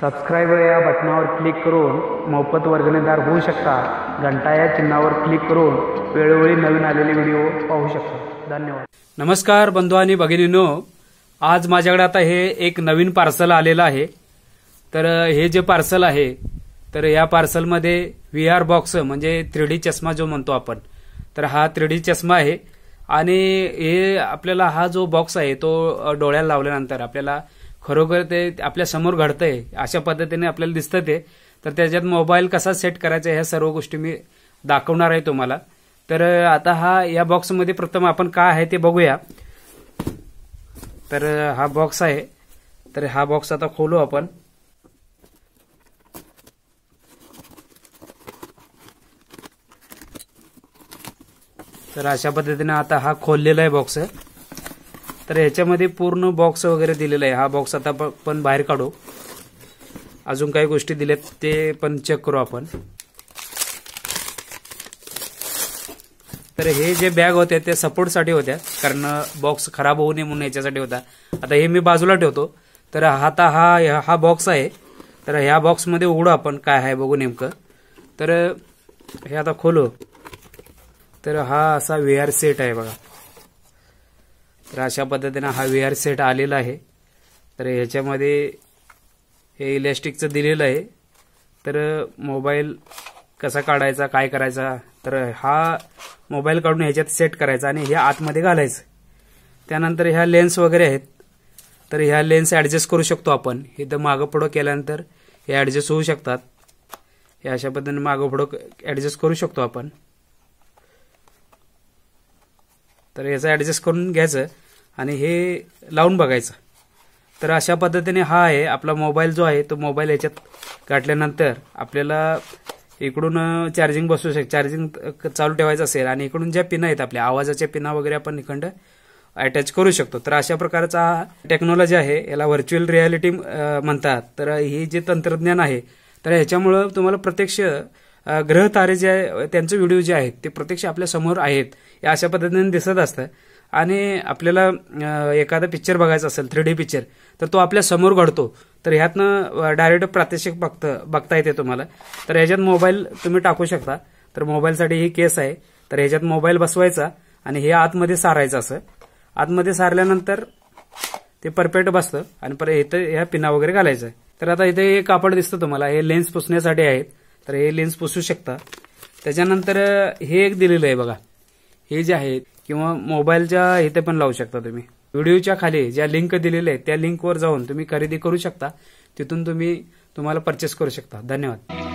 Subscribe या बटनावर click करून मोफत वर्गणीदार होऊ शकता. घंटा या चिन्हावर क्लिक करून वेळोवेळी नवीन आलेले व्हिडिओ पाहू शकता. धन्यवाद. नमस्कार बंधू आणि भगिनीनो. आज माझ्याकडे आता हे एक नवीन पार्सल आलेलं आहे. तर हे जे पार्सल आहे तर या पार्सलमध्ये व्ही आर बॉक्स म्हणजे थ्री डी चष्मा जो म्हणतो आपण तर हा थ्री डी चष्मा आहे. आणि हे आपल्याला हा जो बॉक्स आहे तो डोळ्याला लावल्यानंतर आपल्याला खरोखर ते आपल्यासमोर घडतंय अशा पद्धतीने आपल्याला दिसतं ते. तर त्याच्यात मोबाईल कसा सेट करायचा ह्या सर्व गोष्टी मी दाखवणार आहे तुम्हाला. तर आता हा या बॉक्समध्ये प्रथम आपण काय आहे ते बघूया. तर हा बॉक्स आहे. तर हा बॉक्स आता खोलू आपण. तर अशा पद्धतीने आता हा खोललेला आहे बॉक्स तर ह्याच्यामध्ये पूर्ण बॉक्स वगैरे दिलेला आहे. हा बॉक्स आता पण बाहेर काढू. अजून काही गोष्टी दिल्यात ते पण चेक करू आपण. तर हे जे बॅग होते ते सपोर्टसाठी होत्या कारण बॉक्स खराब होऊ नये म्हणून याच्यासाठी होता. आता हे मी बाजूला ठेवतो. तर आता हा हा बॉक्स आहे. तर ह्या बॉक्समध्ये उघडू आपण काय आहे बघू नेमकं. तर हे आता खोलू. तर हा असा व्ही आर सेट आहे बघा. तर अशा पद्धतीनं हा व्ही आर सेट आलेला आहे. तर ह्याच्यामध्ये हे इलॅस्टिकचं दिलेलं आहे. तर मोबाईल कसा काढायचा काय करायचा? तर हा मोबाईल काढून ह्याच्यात सेट करायचा आणि हे आतमध्ये घालायचं. त्यानंतर ह्या लेन्स वगैरे आहेत. तर ह्या लेन्स ॲडजस्ट करू शकतो आपण. इथं मागं पुढं केल्यानंतर हे ॲडजस्ट होऊ शकतात. हे अशा पद्धतीने मागं पुढं ॲडजस्ट करू शकतो आपण. तर याचं ॲडजस्ट करून घ्यायचं आणि हे लावून बघायचं. तर अशा पद्धतीने हा आहे आपला मोबाईल जो आहे तो मोबाईल याच्यात गाठल्यानंतर आपल्याला इकडून चार्जिंग बसू शक चार्जिंग चालू ठेवायचं असेल आणि इकडून ज्या पिना आहेत आपल्या आवाजाच्या पिना वगैरे आपण इकडं अटॅच करू शकतो. तर अशा प्रकारचा हा टेक्नॉलॉजी आहे याला व्हर्च्युअल रियालिटी म्हणतात. तर ही जे तंत्रज्ञान आहे तर ह्याच्यामुळं तुम्हाला प्रत्यक्ष ग्रह तारे जे आहे त्यांचे व्हिडिओ जे आहेत ते प्रत्यक्ष आपल्यासमोर आहेत या अशा पद्धतीने दिसत असतं. आणि आपल्याला एखादा पिक्चर बघायचा असेल थ्री डी पिक्चर तर तो आपल्यासमोर घडतो. तर ह्यातनं डायरेक्ट प्रात्यक्षिक बघता बघता येते तुम्हाला. तर ह्याच्यात मोबाईल तुम्ही टाकू शकता. तर मोबाईलसाठी ही केस आहे. तर ह्याच्यात मोबाईल बसवायचा आणि हे आतमध्ये सारायचं असं. आतमध्ये सारल्यानंतर ते परफेक्ट बसतं आणि परत इथं ह्या पिना वगैरे घालायचं. तर आता इथे हे कापड दिसतं तुम्हाला. हे लेन्स पुसण्यासाठी आहेत. तर हे लेन्स पुसू शकता. त्याच्यानंतर हे एक दिलेलं आहे बघा. हे जे आहे किंवा मोबाईलच्या इथे पण लावू शकता तुम्ही. व्हिडिओच्या खाली ज्या लिंक दिलेल्या आहेत त्या लिंकवर जाऊन तुम्ही खरेदी करू शकता. तिथून तुम्ही तुम्हाला परचेस करू शकता. धन्यवाद.